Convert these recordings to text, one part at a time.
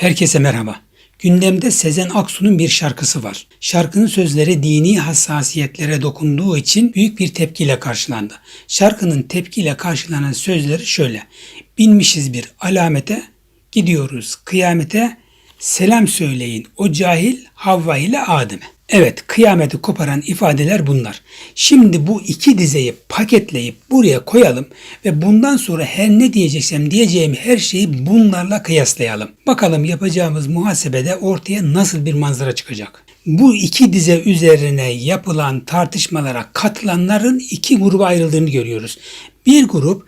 Herkese merhaba. Gündemde Sezen Aksu'nun bir şarkısı var. Şarkının sözleri dini hassasiyetlere dokunduğu için büyük bir tepkiyle karşılandı. Şarkının tepkiyle karşılanan sözleri şöyle. Binmişiz bir alamete, gidiyoruz kıyamete, selam söyleyin o cahil Havva ile Adem'e. Evet, kıyameti koparan ifadeler bunlar. Şimdi bu iki dizeyi paketleyip buraya koyalım ve bundan sonra her ne diyeceksem diyeceğim her şeyi bunlarla kıyaslayalım. Bakalım yapacağımız muhasebede ortaya nasıl bir manzara çıkacak. Bu iki dize üzerine yapılan tartışmalara katılanların iki gruba ayrıldığını görüyoruz. Bir grup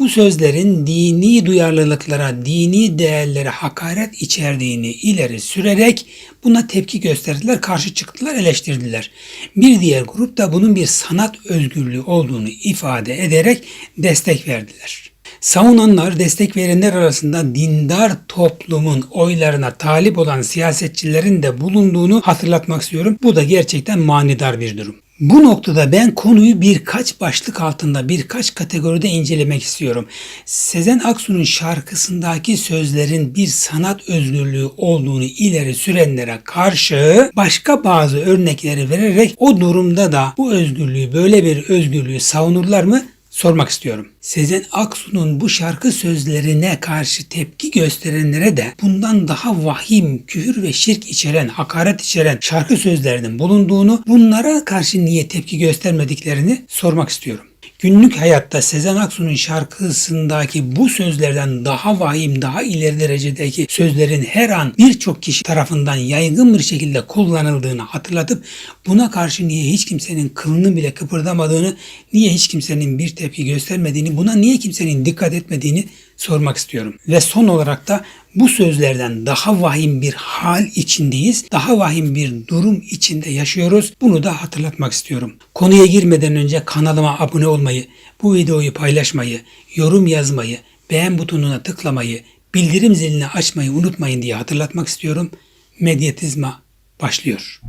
bu sözlerin dini duyarlılıklara, dini değerlere hakaret içerdiğini ileri sürerek buna tepki gösterdiler, karşı çıktılar, eleştirdiler. Bir diğer grup da bunun bir sanat özgürlüğü olduğunu ifade ederek destek verdiler. Savunanlar, destek verenler arasında dindar toplumun oylarına talip olan siyasetçilerin de bulunduğunu hatırlatmak istiyorum. Bu da gerçekten manidar bir durum. Bu noktada ben konuyu birkaç başlık altında birkaç kategoride incelemek istiyorum. Sezen Aksu'nun şarkısındaki sözlerin bir sanat özgürlüğü olduğunu ileri sürenlere karşı başka bazı örnekleri vererek o durumda da bu özgürlüğü böyle bir özgürlüğü savunurlar mı? Sormak istiyorum. Sezen Aksu'nun bu şarkı sözlerine karşı tepki gösterenlere de bundan daha vahim, küfür ve şirk içeren, hakaret içeren şarkı sözlerinin bulunduğunu, bunlara karşı niye tepki göstermediklerini sormak istiyorum. Günlük hayatta Sezen Aksu'nun şarkısındaki bu sözlerden daha vahim, daha ileri derecedeki sözlerin her an birçok kişi tarafından yaygın bir şekilde kullanıldığını hatırlatıp buna karşı niye hiç kimsenin kılını bile kıpırdamadığını, niye hiç kimsenin bir tepki göstermediğini, buna niye kimsenin dikkat etmediğini sormak istiyorum. Ve son olarak da bu sözlerden daha vahim bir hal içindeyiz. Daha vahim bir durum içinde yaşıyoruz. Bunu da hatırlatmak istiyorum. Konuya girmeden önce kanalıma abone olmayı, bu videoyu paylaşmayı, yorum yazmayı, beğen butonuna tıklamayı, bildirim zilini açmayı unutmayın diye hatırlatmak istiyorum. Medyatizma başlıyor.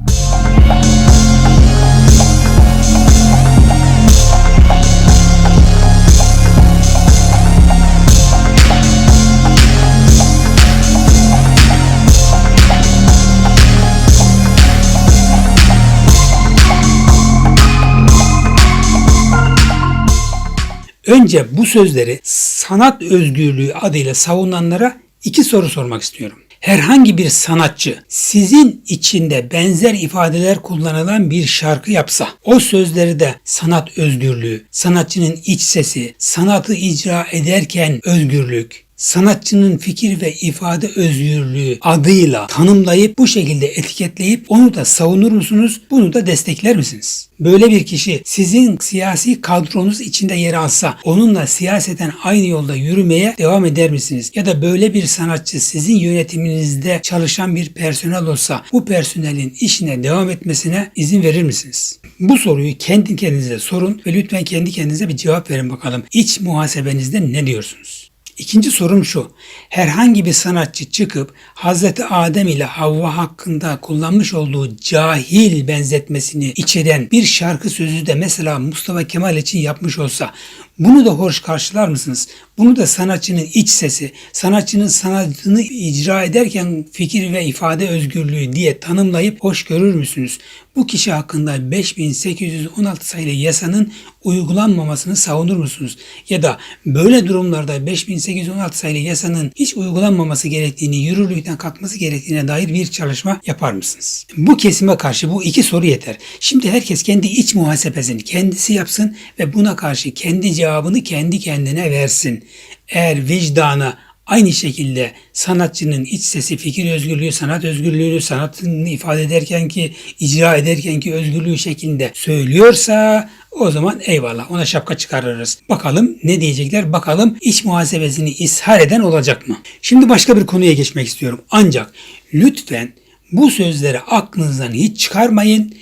Önce bu sözleri sanat özgürlüğü adıyla savunanlara iki soru sormak istiyorum. Herhangi bir sanatçı sizin içinde benzer ifadeler kullanılan bir şarkı yapsa, o sözleri de sanat özgürlüğü, sanatçının iç sesi, sanatı icra ederken özgürlük, sanatçının fikir ve ifade özgürlüğü adıyla tanımlayıp bu şekilde etiketleyip onu da savunur musunuz? Bunu da destekler misiniz? Böyle bir kişi sizin siyasi kadronuz içinde yer alsa onunla siyaseten aynı yolda yürümeye devam eder misiniz? Ya da böyle bir sanatçı sizin yönetiminizde çalışan bir personel olsa bu personelin işine devam etmesine izin verir misiniz? Bu soruyu kendi kendinize sorun ve lütfen kendi kendinize bir cevap verin bakalım. İç muhasebenizde ne diyorsunuz? İkinci sorum şu. Herhangi bir sanatçı çıkıp Hazreti Adem ile Havva hakkında kullanmış olduğu cahil benzetmesini içeren bir şarkı sözü de mesela Mustafa Kemal için yapmış olsa bunu da hoş karşılar mısınız? Bunu da sanatçının iç sesi, sanatçının sanatını icra ederken fikir ve ifade özgürlüğü diye tanımlayıp hoş görür müsünüz? Bu kişi hakkında 5816 sayılı yasanın uygulanmamasını savunur musunuz? Ya da böyle durumlarda 5816 sayılı yasanın hiç uygulanmaması gerektiğini, yürürlükten kalkması gerektiğine dair bir çalışma yapar mısınız? Bu kesime karşı bu iki soru yeter. Şimdi herkes kendi iç muhasebesini kendisi yapsın ve buna karşı kendi cevabını kendi kendine versin. Eğer vicdana Aynı şekilde sanatçının iç sesi, fikir özgürlüğü, sanat özgürlüğü, sanatını ifade ederken ki, icra ederken ki özgürlüğü şeklinde söylüyorsa o zaman eyvallah ona şapka çıkarırız. Bakalım ne diyecekler, bakalım iç muhasebesini ishar eden olacak mı? Şimdi başka bir konuya geçmek istiyorum. Ancak lütfen bu sözleri aklınızdan hiç çıkarmayın.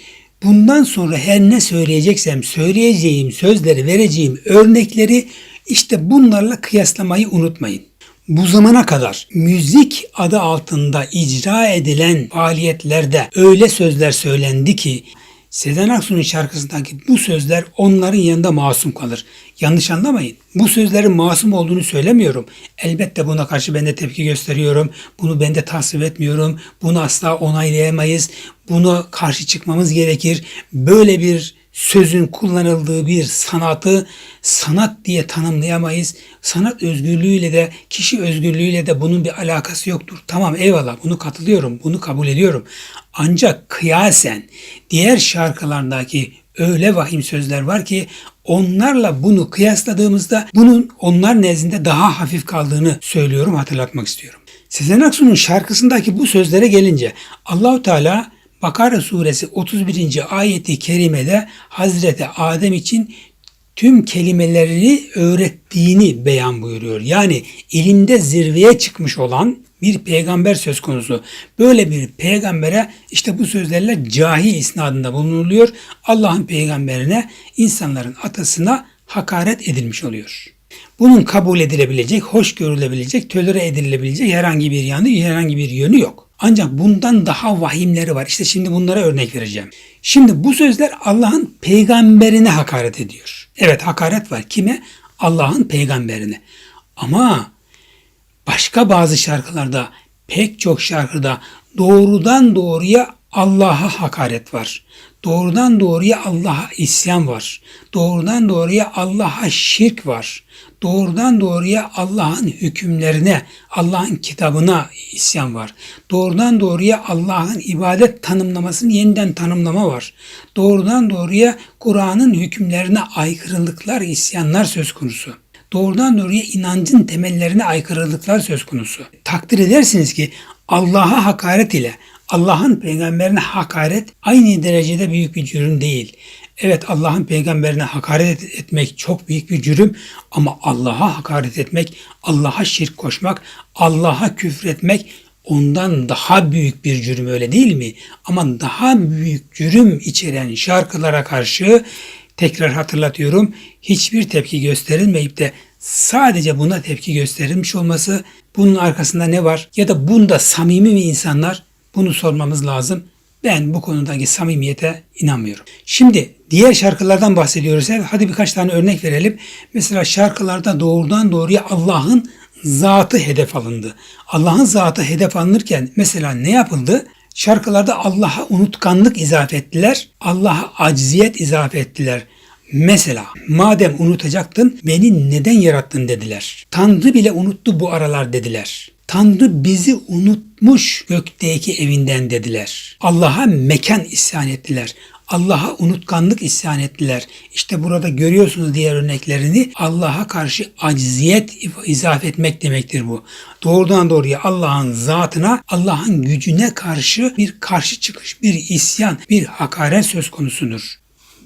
Bundan sonra her ne söyleyeceksem söyleyeceğim sözleri, vereceğim örnekleri işte bunlarla kıyaslamayı unutmayın. Bu zamana kadar müzik adı altında icra edilen faaliyetlerde öyle sözler söylendi ki Sezen Aksu'nun şarkısındaki bu sözler onların yanında masum kalır. Yanlış anlamayın. Bu sözlerin masum olduğunu söylemiyorum. Elbette buna karşı ben de tepki gösteriyorum. Bunu ben de tasvip etmiyorum. Bunu asla onaylayamayız. Buna karşı çıkmamız gerekir. Böyle bir sözün kullanıldığı bir sanatı sanat diye tanımlayamayız. Sanat özgürlüğüyle de kişi özgürlüğüyle de bunun bir alakası yoktur. Tamam eyvallah bunu katılıyorum, bunu kabul ediyorum. Ancak kıyasen diğer şarkılardaki öyle vahim sözler var ki onlarla bunu kıyasladığımızda bunun onlar nezdinde daha hafif kaldığını söylüyorum, hatırlatmak istiyorum. Sezen Aksu'nun şarkısındaki bu sözlere gelince Allahu Teala Bakara suresi 31. ayeti kerimede Hazreti Adem için tüm kelimeleri öğrettiğini beyan buyuruyor. Yani ilimde zirveye çıkmış olan bir peygamber söz konusu. Böyle bir peygambere işte bu sözlerle cahil isnadında bulunuluyor. Allah'ın peygamberine, insanların atasına hakaret edilmiş oluyor. Bunun kabul edilebilecek, hoş görülebilecek, tölere edilebilecek herhangi bir yanı, herhangi bir yönü yok. Ancak bundan daha vahimleri var. İşte şimdi bunlara örnek vereceğim. Şimdi bu sözler Allah'ın peygamberine hakaret ediyor. Evet hakaret var. Kime? Allah'ın peygamberine. Ama başka bazı şarkılarda, pek çok şarkıda doğrudan doğruya Allah'a hakaret var. Doğrudan doğruya Allah'a isyan var. Doğrudan doğruya Allah'a şirk var. Doğrudan doğruya Allah'ın hükümlerine, Allah'ın kitabına isyan var. Doğrudan doğruya Allah'ın ibadet tanımlamasını yeniden tanımlama var. Doğrudan doğruya Kur'an'ın hükümlerine aykırılıklar, isyanlar söz konusu doğrudan doğruya inancın temellerine aykırılıklar söz konusu. Takdir edersiniz ki Allah'a hakaret ile Allah'ın peygamberine hakaret aynı derecede büyük bir cürüm değil. Evet Allah'ın peygamberine hakaret etmek çok büyük bir cürüm ama Allah'a hakaret etmek, Allah'a şirk koşmak, Allah'a küfretmek ondan daha büyük bir cürüm öyle değil mi? Ama daha büyük cürüm içeren şarkılara karşı tekrar hatırlatıyorum hiçbir tepki gösterilmeyip de sadece buna tepki gösterilmiş olması bunun arkasında ne var ya da bunda samimi mi insanlar bunu sormamız lazım. Ben bu konudaki samimiyete inanmıyorum. Şimdi diğer şarkılardan bahsediyoruz. Hadi birkaç tane örnek verelim. Mesela şarkılarda doğrudan doğruya Allah'ın zatı hedef alındı. Allah'ın zatı hedef alınırken mesela ne yapıldı? Şarkılarda Allah'a unutkanlık izafe ettiler. Allah'a acziyet izafe ettiler. Mesela madem unutacaktın beni neden yarattın dediler. Tanrı bile unuttu bu aralar dediler. Tanrı bizi unutmuş gökteki evinden dediler. Allah'a mekan isyan ettiler. Allah'a unutkanlık isyan ettiler. İşte burada görüyorsunuz diğer örneklerini. Allah'a karşı acziyet izafe etmek demektir bu. Doğrudan doğruya Allah'ın zatına, Allah'ın gücüne karşı bir karşı çıkış, bir isyan, bir hakaret söz konusudur.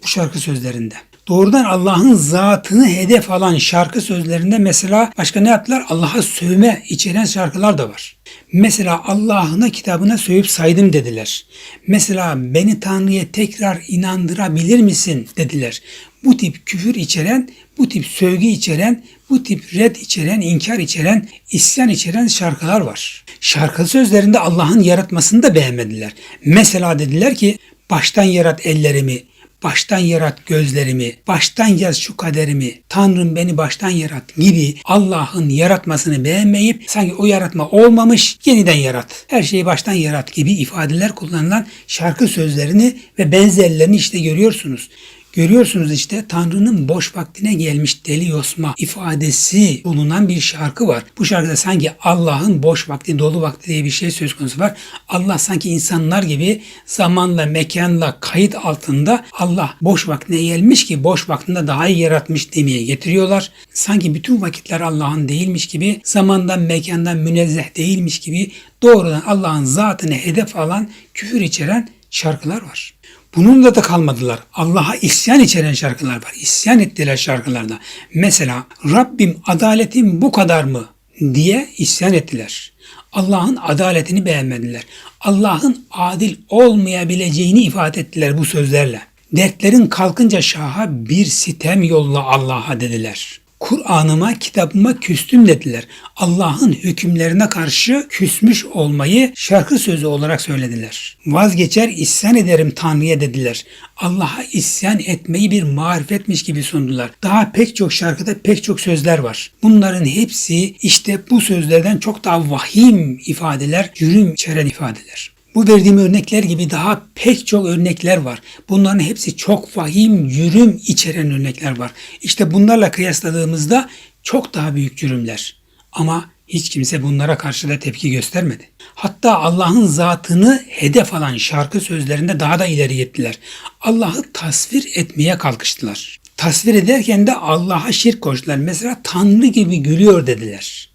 Bu şarkı sözlerinde doğrudan Allah'ın zatını hedef alan şarkı sözlerinde mesela başka ne yaptılar? Allah'a sövme içeren şarkılar da var. Mesela Allah'ına kitabına sövüp saydım dediler. Mesela beni Tanrı'ya tekrar inandırabilir misin dediler. Bu tip küfür içeren, bu tip sövgü içeren, bu tip red içeren, inkar içeren, isyan içeren şarkılar var. Şarkı sözlerinde Allah'ın yaratmasını da beğenmediler. Mesela dediler ki baştan yarat ellerimi, baştan yarat gözlerimi, baştan yaz şu kaderimi, Tanrım beni baştan yarat gibi Allah'ın yaratmasını beğenmeyip sanki o yaratma olmamış yeniden yarat. Her şeyi baştan yarat gibi ifadeler kullanılan şarkı sözlerini ve benzerlerini işte görüyorsunuz. Görüyorsunuz işte Tanrı'nın boş vaktine gelmiş deli yosma ifadesi bulunan bir şarkı var. Bu şarkıda sanki Allah'ın boş vakti, dolu vakti diye bir şey söz konusu var. Allah sanki insanlar gibi zamanla, mekanla kayıt altında Allah boş vaktine gelmiş ki boş vaktinde daha iyi yaratmış demeye getiriyorlar. Sanki bütün vakitler Allah'ın değilmiş gibi, zamandan, mekandan münezzeh değilmiş gibi doğrudan Allah'ın zatını hedef alan, küfür içeren şarkılar var. Bununla da kalmadılar. Allah'a isyan içeren şarkılar var. İsyan ettiler şarkılarda. Mesela Rabbim adaletin bu kadar mı diye isyan ettiler. Allah'ın adaletini beğenmediler. Allah'ın adil olmayabileceğini ifade ettiler bu sözlerle. Dertlerin kalkınca şaha bir sitem yolla Allah'a dediler. Kur'an'ıma, kitabıma küstüm dediler. Allah'ın hükümlerine karşı küsmüş olmayı şarkı sözü olarak söylediler. Vazgeçer isyan ederim Tanrı'ya dediler. Allah'a isyan etmeyi bir marifetmiş gibi sundular. Daha pek çok şarkıda pek çok sözler var. Bunların hepsi işte bu sözlerden çok daha vahim ifadeler, cürüm içeren ifadeler. Bu verdiğim örnekler gibi daha pek çok örnekler var. Bunların hepsi çok vahim, cürüm içeren örnekler var. İşte bunlarla kıyasladığımızda çok daha büyük cürümler. Ama hiç kimse bunlara karşı da tepki göstermedi. Hatta Allah'ın zatını hedef alan şarkı sözlerinde daha da ileri gittiler. Allah'ı tasvir etmeye kalkıştılar. Tasvir ederken de Allah'a şirk koştular. Mesela Tanrı gibi gülüyor dediler.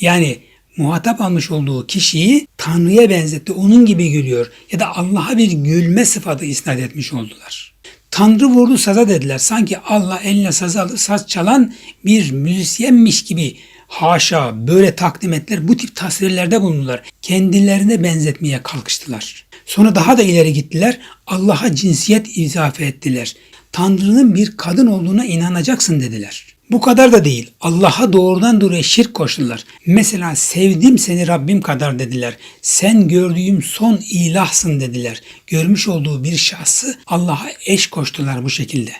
Yani muhatap almış olduğu kişiyi Tanrı'ya benzetti. Onun gibi gülüyor. Ya da Allah'a bir gülme sıfatı isnat etmiş oldular. Tanrı vurdu saza dediler. Sanki Allah eline saz alıp saz çalan bir müzisyenmiş gibi haşa böyle takdim ettiler. Bu tip tasvirlerde bulundular. Kendilerine benzetmeye kalkıştılar. Sonra daha da ileri gittiler. Allah'a cinsiyet izafe ettiler. Tanrı'nın bir kadın olduğuna inanacaksın dediler. Bu kadar da değil. Allah'a doğrudan doğruya şirk koştular. Mesela sevdim seni Rabbim kadar dediler. Sen gördüğüm son ilahsın dediler. Görmüş olduğu bir şahsı Allah'a eş koştular bu şekilde.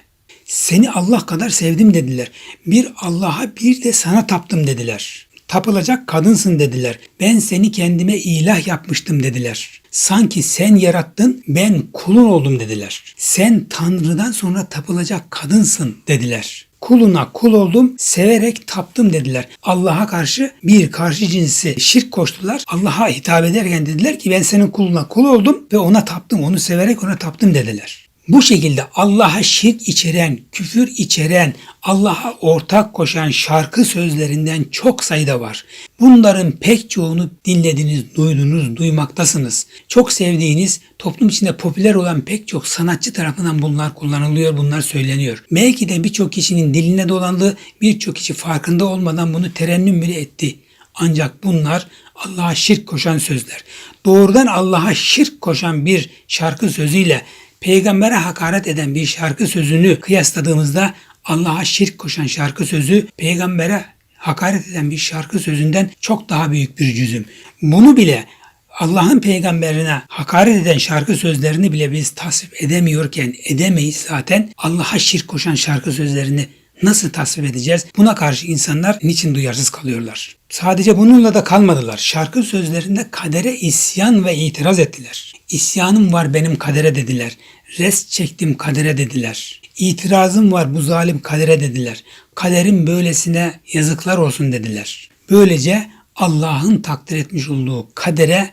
Seni Allah kadar sevdim dediler. Bir Allah'a bir de sana taptım dediler. Tapılacak kadınsın dediler. Ben seni kendime ilah yapmıştım dediler. Sanki sen yarattın ben kulun oldum dediler. Sen Tanrı'dan sonra tapılacak kadınsın dediler kuluna kul oldum, severek taptım dediler. Allah'a karşı bir karşı cinsi şirk koştular. Allah'a hitap ederken dediler ki ben senin kuluna kul oldum ve ona taptım, onu severek ona taptım dediler. Bu şekilde Allah'a şirk içeren, küfür içeren, Allah'a ortak koşan şarkı sözlerinden çok sayıda var. Bunların pek çoğunu dinlediniz, duydunuz, duymaktasınız. Çok sevdiğiniz, toplum içinde popüler olan pek çok sanatçı tarafından bunlar kullanılıyor, bunlar söyleniyor. Belki de birçok kişinin diline dolandı, birçok kişi farkında olmadan bunu terennüm bile etti. Ancak bunlar Allah'a şirk koşan sözler. Doğrudan Allah'a şirk koşan bir şarkı sözüyle peygambere hakaret eden bir şarkı sözünü kıyasladığımızda Allah'a şirk koşan şarkı sözü peygambere hakaret eden bir şarkı sözünden çok daha büyük bir cüzüm. Bunu bile Allah'ın peygamberine hakaret eden şarkı sözlerini bile biz tasvip edemiyorken edemeyiz zaten Allah'a şirk koşan şarkı sözlerini nasıl tasvip edeceğiz? Buna karşı insanlar niçin duyarsız kalıyorlar? Sadece bununla da kalmadılar. Şarkı sözlerinde kadere isyan ve itiraz ettiler. İsyanım var benim kadere dediler. Res çektim kadere dediler. İtirazım var bu zalim kadere dediler. Kaderin böylesine yazıklar olsun dediler. Böylece Allah'ın takdir etmiş olduğu kadere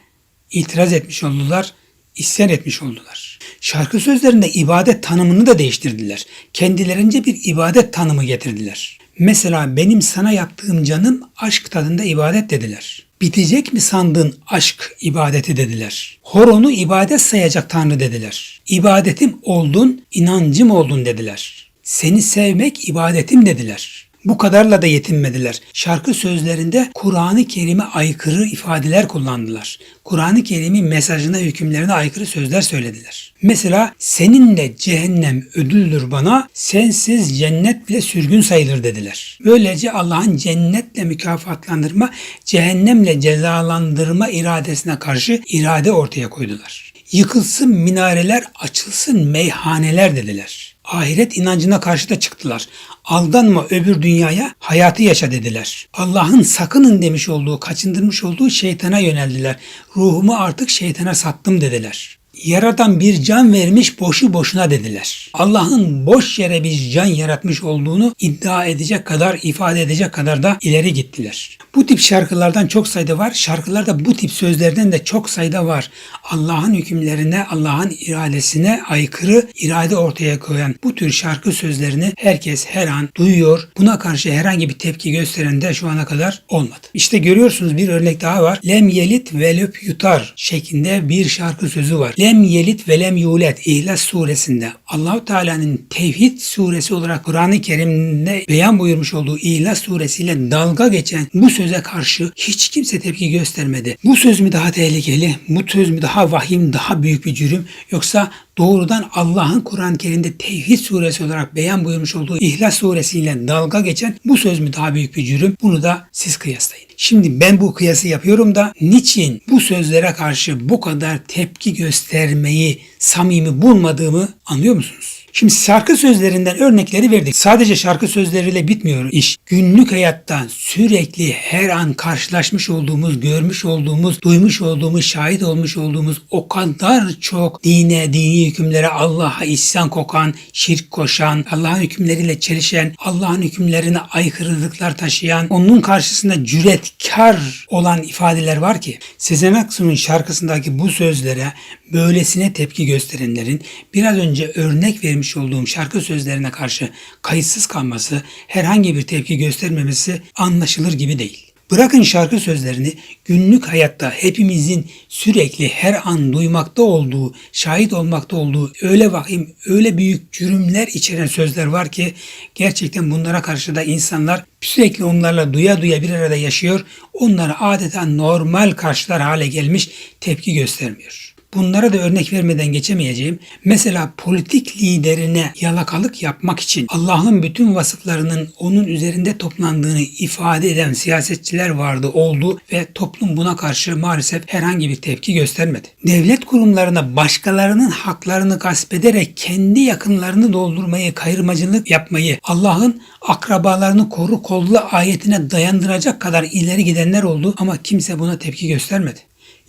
itiraz etmiş oldular, isyan etmiş oldular. Şarkı sözlerinde ibadet tanımını da değiştirdiler. Kendilerince bir ibadet tanımı getirdiler. Mesela benim sana yaptığım canım aşk tadında ibadet dediler. Bitecek mi sandın aşk ibadeti dediler. Horonu ibadet sayacak Tanrı dediler. İbadetim oldun, inancım oldun dediler. Seni sevmek ibadetim dediler. Bu kadarla da yetinmediler. Şarkı sözlerinde Kur'an-ı Kerim'e aykırı ifadeler kullandılar. Kur'an-ı Kerim'in mesajına, hükümlerine aykırı sözler söylediler. Mesela seninle cehennem ödüldür bana, sensiz cennet bile sürgün sayılır dediler. Böylece Allah'ın cennetle mükafatlandırma, cehennemle cezalandırma iradesine karşı irade ortaya koydular. Yıkılsın minareler, açılsın meyhaneler dediler. Ahiret inancına karşı da çıktılar. Aldanma öbür dünyaya, hayatı yaşa dediler. Allah'ın sakının demiş olduğu, kaçındırmış olduğu şeytana yöneldiler. Ruhumu artık şeytana sattım dediler. Yaradan bir can vermiş boşu boşuna dediler. Allah'ın boş yere bir can yaratmış olduğunu iddia edecek kadar, ifade edecek kadar da ileri gittiler. Bu tip şarkılardan çok sayıda var. Şarkılarda bu tip sözlerden de çok sayıda var. Allah'ın hükümlerine, Allah'ın iradesine aykırı irade ortaya koyan bu tür şarkı sözlerini herkes her an duyuyor. Buna karşı herhangi bir tepki gösteren de şu ana kadar olmadı. İşte görüyorsunuz bir örnek daha var. Lem yelit ve löp yutar şeklinde bir şarkı sözü var. Lem yelit ve lem yulet İhlas suresinde Allahu Teala'nın Tevhid suresi olarak Kur'an-ı Kerim'de beyan buyurmuş olduğu İhlas suresiyle dalga geçen bu söze karşı hiç kimse tepki göstermedi. Bu söz mü daha tehlikeli? Bu söz mü daha vahim, daha büyük bir cürüm? Yoksa doğrudan Allah'ın Kur'an-ı Kerim'de Tevhid suresi olarak beyan buyurmuş olduğu İhlas suresiyle dalga geçen bu söz mü daha büyük bir cürüm? Bunu da siz kıyaslayın. Şimdi ben bu kıyası yapıyorum da niçin bu sözlere karşı bu kadar tepki göstermeyi samimi bulmadığımı anlıyor musunuz? Şimdi şarkı sözlerinden örnekleri verdik. Sadece şarkı sözleriyle bitmiyor iş. Günlük hayatta sürekli her an karşılaşmış olduğumuz, görmüş olduğumuz, duymuş olduğumuz, şahit olmuş olduğumuz o kadar çok dine, dini hükümlere, Allah'a isyan kokan, şirk koşan, Allah'ın hükümleriyle çelişen, Allah'ın hükümlerine aykırılıklar taşıyan, onun karşısında cüretkar olan ifadeler var ki Sezen Aksu'nun şarkısındaki bu sözlere böylesine tepki gösterenlerin biraz önce örnek vermiş olduğum şarkı sözlerine karşı kayıtsız kalması, herhangi bir tepki göstermemesi anlaşılır gibi değil. Bırakın şarkı sözlerini günlük hayatta hepimizin sürekli her an duymakta olduğu, şahit olmakta olduğu öyle vahim, öyle büyük cürümler içeren sözler var ki gerçekten bunlara karşı da insanlar sürekli onlarla duya duya bir arada yaşıyor, onları adeta normal karşılar hale gelmiş tepki göstermiyor. Bunlara da örnek vermeden geçemeyeceğim. Mesela politik liderine yalakalık yapmak için Allah'ın bütün vasıflarının onun üzerinde toplandığını ifade eden siyasetçiler vardı, oldu ve toplum buna karşı maalesef herhangi bir tepki göstermedi. Devlet kurumlarına başkalarının haklarını gasp ederek kendi yakınlarını doldurmayı, kayırmacılık yapmayı, Allah'ın akrabalarını koru kolla ayetine dayandıracak kadar ileri gidenler oldu ama kimse buna tepki göstermedi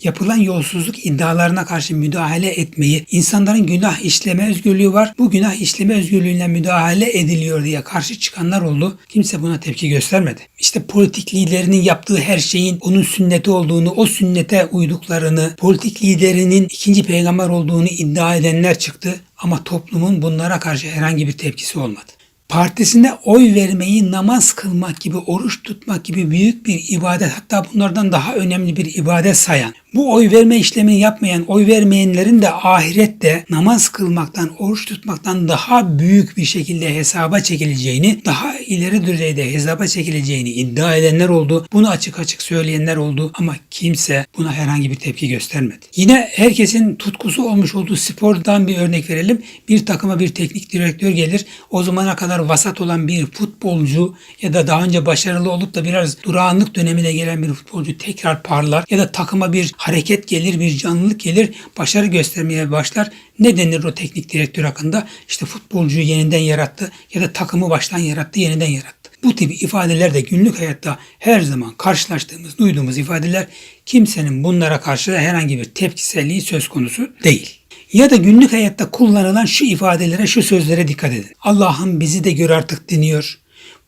yapılan yolsuzluk iddialarına karşı müdahale etmeyi, insanların günah işleme özgürlüğü var, bu günah işleme özgürlüğüne müdahale ediliyor diye karşı çıkanlar oldu. Kimse buna tepki göstermedi. İşte politik liderinin yaptığı her şeyin onun sünneti olduğunu, o sünnete uyduklarını, politik liderinin ikinci peygamber olduğunu iddia edenler çıktı ama toplumun bunlara karşı herhangi bir tepkisi olmadı partisine oy vermeyi namaz kılmak gibi, oruç tutmak gibi büyük bir ibadet hatta bunlardan daha önemli bir ibadet sayan, bu oy verme işlemini yapmayan, oy vermeyenlerin de ahirette namaz kılmaktan, oruç tutmaktan daha büyük bir şekilde hesaba çekileceğini, daha ileri düzeyde hesaba çekileceğini iddia edenler oldu. Bunu açık açık söyleyenler oldu ama kimse buna herhangi bir tepki göstermedi. Yine herkesin tutkusu olmuş olduğu spordan bir örnek verelim. Bir takıma bir teknik direktör gelir. O zamana kadar vasat olan bir futbolcu ya da daha önce başarılı olup da biraz durağanlık dönemine gelen bir futbolcu tekrar parlar ya da takıma bir hareket gelir, bir canlılık gelir, başarı göstermeye başlar. Ne denir o teknik direktör hakkında? İşte futbolcuyu yeniden yarattı ya da takımı baştan yarattı, yeniden yarattı. Bu tip ifadeler de günlük hayatta her zaman karşılaştığımız, duyduğumuz ifadeler kimsenin bunlara karşı herhangi bir tepkiselliği söz konusu değil. Ya da günlük hayatta kullanılan şu ifadelere, şu sözlere dikkat edin. Allah'ım bizi de gör artık deniyor.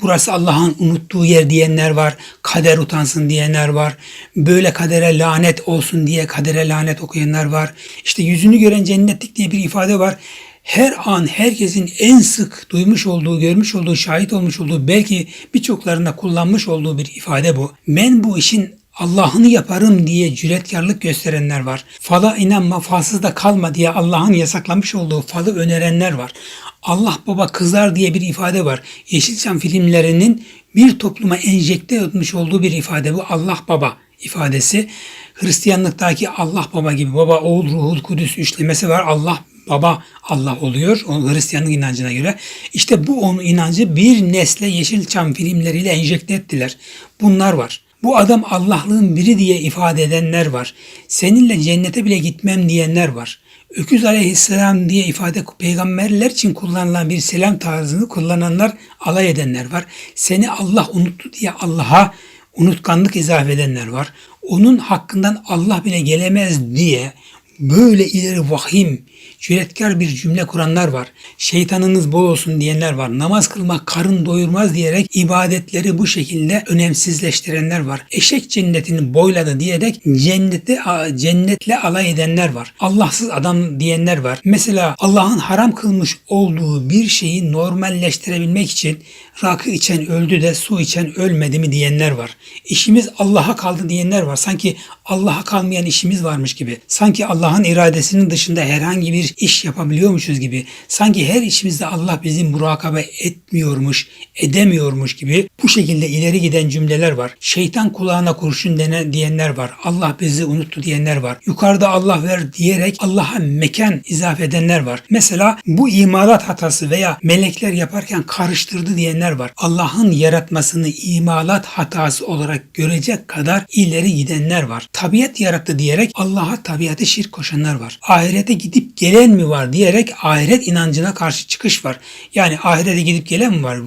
Burası Allah'ın unuttuğu yer diyenler var. Kader utansın diyenler var. Böyle kadere lanet olsun diye kadere lanet okuyanlar var. İşte yüzünü gören cennetlik diye bir ifade var her an herkesin en sık duymuş olduğu, görmüş olduğu, şahit olmuş olduğu, belki birçoklarında kullanmış olduğu bir ifade bu. Ben bu işin Allah'ını yaparım diye cüretkarlık gösterenler var. Fala inanma, falsız da kalma diye Allah'ın yasaklamış olduğu falı önerenler var. Allah baba kızar diye bir ifade var. Yeşilçam filmlerinin bir topluma enjekte etmiş olduğu bir ifade bu. Allah baba ifadesi. Hristiyanlıktaki Allah baba gibi baba oğul ruhul kudüs üçlemesi var. Allah baba Allah oluyor o Hristiyanlık inancına göre. İşte bu onun inancı bir nesle Yeşilçam filmleriyle enjekte ettiler. Bunlar var. Bu adam Allah'lığın biri diye ifade edenler var. Seninle cennete bile gitmem diyenler var. Öküz aleyhisselam diye ifade peygamberler için kullanılan bir selam tarzını kullananlar alay edenler var. Seni Allah unuttu diye Allah'a unutkanlık izafe edenler var. Onun hakkından Allah bile gelemez diye böyle ileri vahim, cüretkar bir cümle kuranlar var. Şeytanınız bol olsun diyenler var. Namaz kılmak karın doyurmaz diyerek ibadetleri bu şekilde önemsizleştirenler var. Eşek cennetini boyladı diyerek cenneti cennetle alay edenler var. Allahsız adam diyenler var. Mesela Allah'ın haram kılmış olduğu bir şeyi normalleştirebilmek için rakı içen öldü de su içen ölmedi mi diyenler var. İşimiz Allah'a kaldı diyenler var. Sanki Allah'a kalmayan işimiz varmış gibi. Sanki Allah'ın iradesinin dışında herhangi bir iş yapabiliyormuşuz gibi, sanki her işimizde Allah bizi murakabe etmiyormuş, edemiyormuş gibi bu şekilde ileri giden cümleler var. Şeytan kulağına kurşun dene diyenler var. Allah bizi unuttu diyenler var. Yukarıda Allah ver diyerek Allah'a mekan izafe edenler var. Mesela bu imalat hatası veya melekler yaparken karıştırdı diyenler var. Allah'ın yaratmasını imalat hatası olarak görecek kadar ileri gidenler var. Tabiat yarattı diyerek Allah'a tabiatı şirk koşanlar var. Ahirete gidip gelen mi var diyerek ahiret inancına karşı çıkış var. Yani ahirete gidip gelen mi var?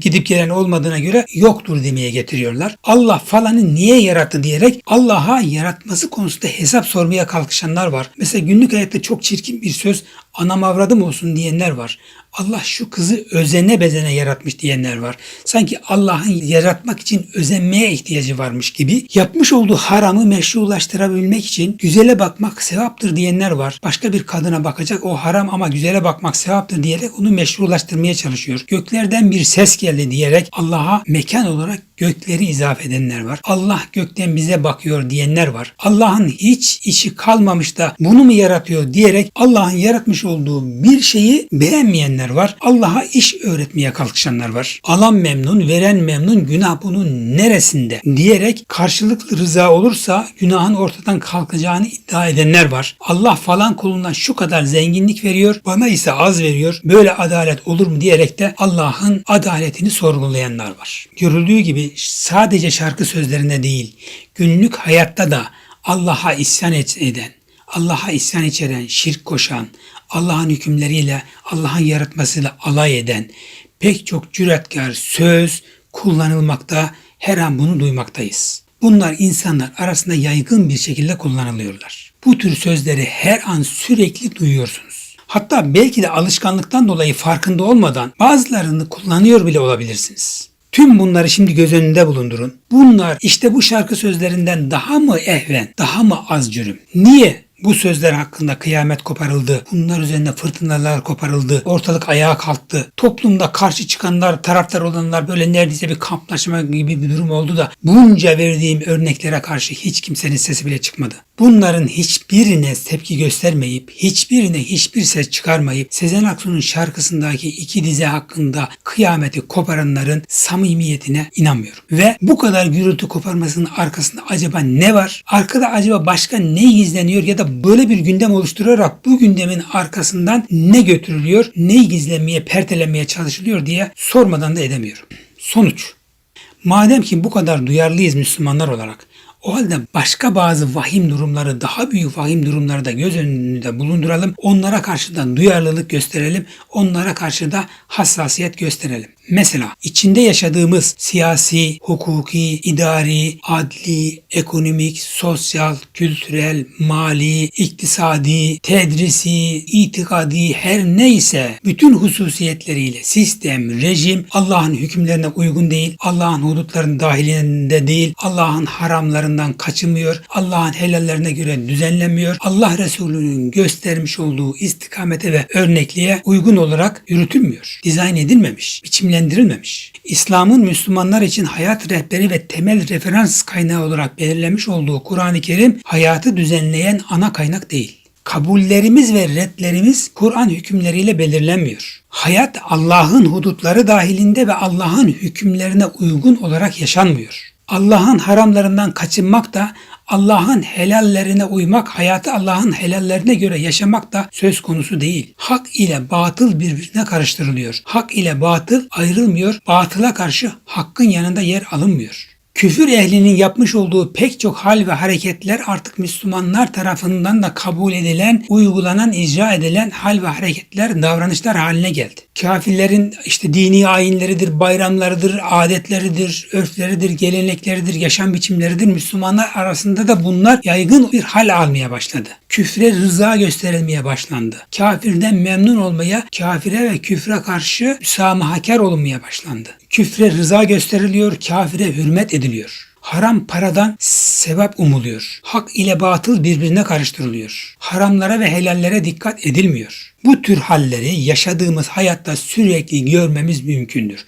Gidip gelen olmadığına göre yoktur demeye getiriyorlar. Allah falanı niye yarattı diyerek Allah'a yaratması konusunda hesap sormaya kalkışanlar var. Mesela günlük hayatta çok çirkin bir söz anam avradım olsun diyenler var. Allah şu kızı özene bezene yaratmış diyenler var. Sanki Allah'ın yaratmak için özenmeye ihtiyacı varmış gibi yapmış olduğu haramı meşrulaştırabilmek için güzele bakmak sevaptır diyenler var. Başka bir kadına bakacak o haram ama güzele bakmak sevaptır diyerek onu meşrulaştırmaya çalışıyor. Göklerden bir ses geldi diyerek Allah'a mekan olarak gökleri izafe edenler var. Allah gökten bize bakıyor diyenler var. Allah'ın hiç işi kalmamış da bunu mu yaratıyor diyerek Allah'ın yaratmış olduğu bir şeyi beğenmeyenler var. Allah'a iş öğretmeye kalkışanlar var. Alan memnun, veren memnun, günah bunun neresinde diyerek karşılıklı rıza olursa günahın ortadan kalkacağını iddia edenler var. Allah falan kuluna şu kadar zenginlik veriyor, bana ise az veriyor. Böyle adalet olur mu diyerek de Allah'ın adaletini sorgulayanlar var. Görüldüğü gibi sadece şarkı sözlerinde değil, günlük hayatta da Allah'a isyan eden, Allah'a isyan içeren, şirk koşan, Allah'ın hükümleriyle, Allah'ın yaratmasıyla alay eden pek çok cüretkar söz kullanılmakta, her an bunu duymaktayız. Bunlar insanlar arasında yaygın bir şekilde kullanılıyorlar. Bu tür sözleri her an sürekli duyuyorsunuz. Hatta belki de alışkanlıktan dolayı farkında olmadan bazılarını kullanıyor bile olabilirsiniz. Tüm bunları şimdi göz önünde bulundurun. Bunlar işte bu şarkı sözlerinden daha mı ehven, daha mı az cürüm? Niye bu sözler hakkında kıyamet koparıldı. Bunlar üzerine fırtınalar koparıldı. Ortalık ayağa kalktı. Toplumda karşı çıkanlar, taraftar olanlar böyle neredeyse bir kamplaşma gibi bir durum oldu da bunca verdiğim örneklere karşı hiç kimsenin sesi bile çıkmadı. Bunların hiçbirine tepki göstermeyip, hiçbirine hiçbir ses çıkarmayıp Sezen Aksu'nun şarkısındaki iki dize hakkında kıyameti koparanların samimiyetine inanmıyorum. Ve bu kadar gürültü koparmasının arkasında acaba ne var? Arkada acaba başka ne gizleniyor ya da böyle bir gündem oluşturarak bu gündemin arkasından ne götürülüyor, neyi gizlenmeye, pertelenmeye çalışılıyor diye sormadan da edemiyorum. Sonuç. Madem ki bu kadar duyarlıyız Müslümanlar olarak, o halde başka bazı vahim durumları, daha büyük vahim durumları da göz önünde bulunduralım. Onlara karşı da duyarlılık gösterelim. Onlara karşı da hassasiyet gösterelim. Mesela içinde yaşadığımız siyasi, hukuki, idari, adli, ekonomik, sosyal, kültürel, mali, iktisadi, tedrisi, itikadi her neyse bütün hususiyetleriyle sistem, rejim Allah'ın hükümlerine uygun değil, Allah'ın hudutlarının dahilinde değil, Allah'ın haramlarından kaçınmıyor, Allah'ın helallerine göre düzenlenmiyor, Allah Resulü'nün göstermiş olduğu istikamete ve örnekliğe uygun olarak yürütülmüyor. Dizayn edilmemiş, biçimlendirilmemiş. İslam'ın Müslümanlar için hayat rehberi ve temel referans kaynağı olarak belirlemiş olduğu Kur'an-ı Kerim hayatı düzenleyen ana kaynak değil. Kabullerimiz ve redlerimiz Kur'an hükümleriyle belirlenmiyor. Hayat Allah'ın hudutları dahilinde ve Allah'ın hükümlerine uygun olarak yaşanmıyor. Allah'ın haramlarından kaçınmak da Allah'ın helallerine uymak, hayatı Allah'ın helallerine göre yaşamak da söz konusu değil. Hak ile batıl birbirine karıştırılıyor. Hak ile batıl ayrılmıyor. Batıla karşı hakkın yanında yer alınmıyor. Küfür ehlinin yapmış olduğu pek çok hal ve hareketler artık Müslümanlar tarafından da kabul edilen, uygulanan, icra edilen hal ve hareketler, davranışlar haline geldi. Kafirlerin işte dini ayinleridir, bayramlarıdır, adetleridir, örfleridir, gelenekleridir, yaşam biçimleridir. Müslümanlar arasında da bunlar yaygın bir hal almaya başladı. Küfre rıza gösterilmeye başlandı. Kafirden memnun olmaya, kafire ve küfre karşı müsamahakar olunmaya başlandı. Küfre rıza gösteriliyor, kafire hürmet ediliyor. Haram paradan sevap umuluyor. Hak ile batıl birbirine karıştırılıyor. Haramlara ve helallere dikkat edilmiyor. Bu tür halleri yaşadığımız hayatta sürekli görmemiz mümkündür.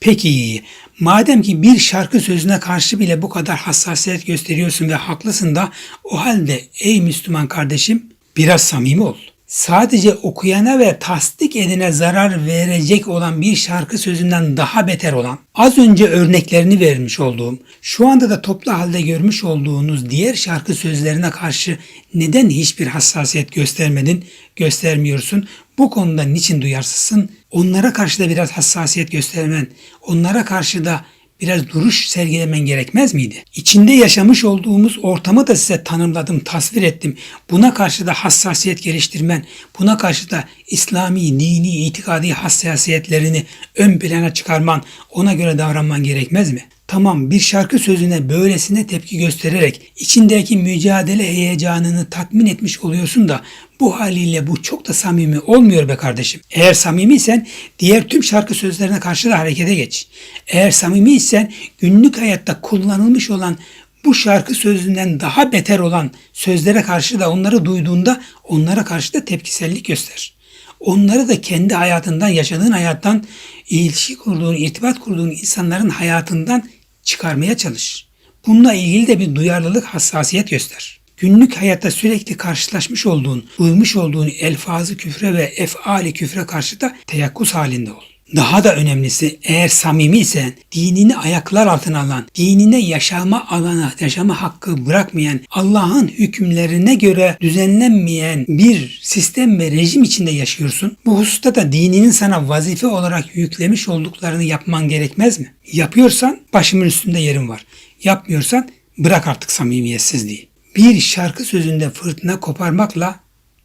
Peki madem ki bir şarkı sözüne karşı bile bu kadar hassasiyet gösteriyorsun ve haklısın da o halde ey Müslüman kardeşim biraz samimi ol. Sadece okuyana ve tasdik edine zarar verecek olan bir şarkı sözünden daha beter olan, az önce örneklerini vermiş olduğum, şu anda da toplu halde görmüş olduğunuz diğer şarkı sözlerine karşı neden hiçbir hassasiyet göstermedin, göstermiyorsun? Bu konuda niçin duyarsızsın? Onlara karşı da biraz hassasiyet göstermen, onlara karşı da biraz duruş sergilemen gerekmez miydi? İçinde yaşamış olduğumuz ortamı da size tanımladım, tasvir ettim. Buna karşı da hassasiyet geliştirmen, buna karşı da İslami, dini, itikadi hassasiyetlerini ön plana çıkarman, ona göre davranman gerekmez mi? Tamam bir şarkı sözüne böylesine tepki göstererek içindeki mücadele heyecanını tatmin etmiş oluyorsun da bu haliyle bu çok da samimi olmuyor be kardeşim. Eğer samimiysen diğer tüm şarkı sözlerine karşı da harekete geç. Eğer samimiysen günlük hayatta kullanılmış olan bu şarkı sözünden daha beter olan sözlere karşı da onları duyduğunda onlara karşı da tepkisellik göster. Onları da kendi hayatından, yaşadığın hayattan, ilişki kurduğun, irtibat kurduğun insanların hayatından çıkarmaya çalış. Bununla ilgili de bir duyarlılık, hassasiyet göster. Günlük hayatta sürekli karşılaşmış olduğun, duymuş olduğun elfazı küfre ve efali küfre karşı da teyakkuz halinde ol. Daha da önemlisi eğer samimiysen, dinini ayaklar altına alan, dinine yaşama alana, yaşama hakkı bırakmayan, Allah'ın hükümlerine göre düzenlenmeyen bir sistem ve rejim içinde yaşıyorsun. Bu hususta da dininin sana vazife olarak yüklemiş olduklarını yapman gerekmez mi? Yapıyorsan başımın üstünde yerim var. Yapmıyorsan bırak artık samimiyetsizliği. Bir şarkı sözünde fırtına koparmakla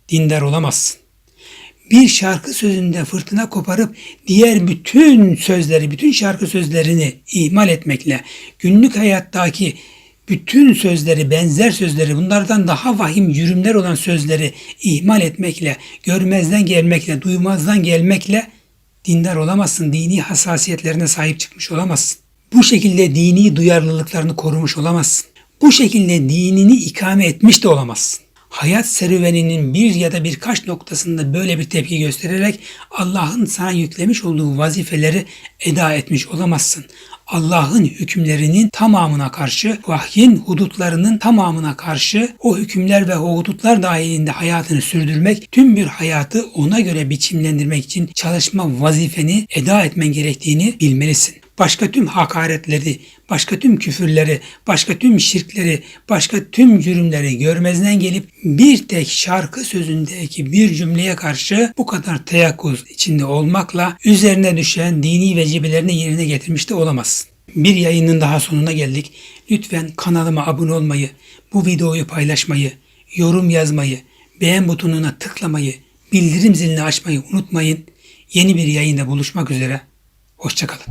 dindar olamazsın bir şarkı sözünde fırtına koparıp diğer bütün sözleri, bütün şarkı sözlerini ihmal etmekle, günlük hayattaki bütün sözleri, benzer sözleri, bunlardan daha vahim cürümler olan sözleri ihmal etmekle, görmezden gelmekle, duymazdan gelmekle dindar olamazsın. Dini hassasiyetlerine sahip çıkmış olamazsın. Bu şekilde dini duyarlılıklarını korumuş olamazsın. Bu şekilde dinini ikame etmiş de olamazsın hayat serüveninin bir ya da birkaç noktasında böyle bir tepki göstererek Allah'ın sana yüklemiş olduğu vazifeleri eda etmiş olamazsın. Allah'ın hükümlerinin tamamına karşı, vahyin hudutlarının tamamına karşı o hükümler ve o hudutlar dahilinde hayatını sürdürmek, tüm bir hayatı ona göre biçimlendirmek için çalışma vazifeni eda etmen gerektiğini bilmelisin başka tüm hakaretleri, başka tüm küfürleri, başka tüm şirkleri, başka tüm cürümleri görmezden gelip bir tek şarkı sözündeki bir cümleye karşı bu kadar teyakkuz içinde olmakla üzerine düşen dini vecibelerini yerine getirmiş de olamazsın. Bir yayının daha sonuna geldik. Lütfen kanalıma abone olmayı, bu videoyu paylaşmayı, yorum yazmayı, beğen butonuna tıklamayı, bildirim zilini açmayı unutmayın. Yeni bir yayında buluşmak üzere. Hoşçakalın.